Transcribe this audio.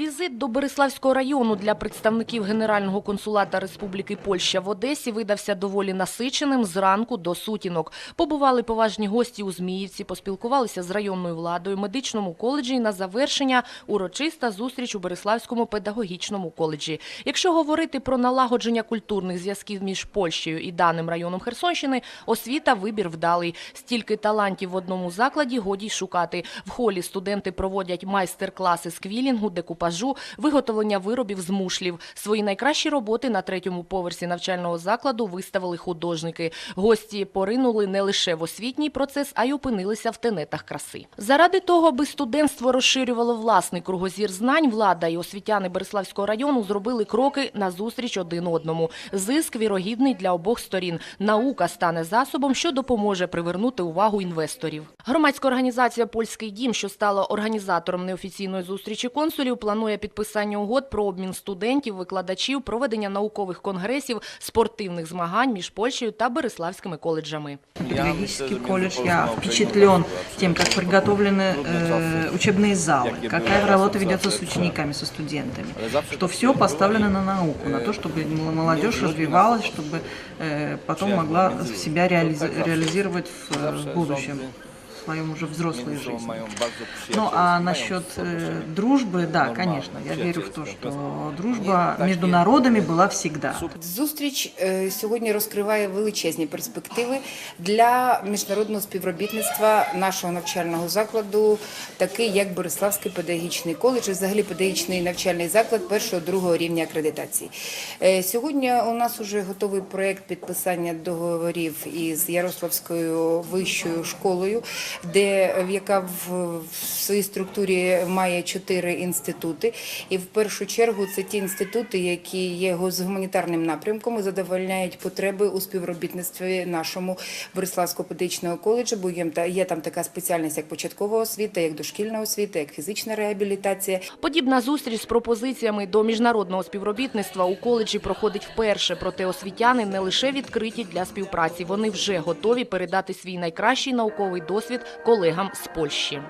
Візит до Береславського району для представників Генерального консулата Республіки Польща в Одесі видався доволі насиченим зранку до сутінок. Побували поважні гості у Зміївці, поспілкувалися з районною владою, медичному коледжі і на завершення урочиста зустріч у Береславському педагогічному коледжі. Якщо говорити про налагодження культурних зв'язків між Польщею і даним районом Херсонщини, освіта вибір вдалий. Стільки талантів в одному закладі годі й шукати. В холі студенти проводять майстер-класи з квілінгу, декупажу, виготовлення виробів з мушлів. Свої найкращі роботи на третьому поверсі навчального закладу виставили художники. Гості поринули не лише в освітній процес, а й опинилися в тенетах краси. Заради того, аби студентство розширювало власний кругозір знань, влада і освітяни Береславського району зробили кроки назустріч один одному. Зиск вірогідний для обох сторін. Наука стане засобом, що допоможе привернути увагу інвесторів. Громадська організація Польський дім, що стала організатором неофіційної зустрічі консулів, планує підписання угод про обмін студентів, викладачів, проведення наукових конгресів, спортивних змагань між Польщею та Береславськими коледжами. Педагогический колледж, я впечатлен тем, как приготовлены э, учебные залы, какая работа ведется с учениками, со студентами, что все поставлено на науку, на то, чтобы м- молодежь развивалась, чтобы э, потом могла себя реализ- реализировать в, э, в будущем, в своем уже взрослой жизни. Ну а насчет э, дружбы, да, конечно, я верю в то, что дружба между народами была всегда. Зустріч е, сьогодні розкриває величезні перспективи для міжнародного співробітництва нашого навчального закладу, такий як Бориславський педагогічний коледж, і взагалі педагогічний навчальний заклад першого другого рівня акредитації. Е, Сьогодні у нас вже готовий проєкт підписання договорів із Ярославською вищою школою, де яка в своїй структурі має чотири інститути. І в першу чергу це ті інститути, які є з гуманітарним напрямком і задовольняють потреби у співробітництві нашому Бориславського педагогічного коледжу, бо є там така спеціальність, як початкова освіта, як дошкільна освіта, як фізична реабілітація. Подібна зустріч з пропозиціями до міжнародного співробітництва у коледжі проходить вперше. Проте освітяни не лише відкриті для співпраці, вони вже готові передати свій найкращий науковий досвід колегам з Польщі.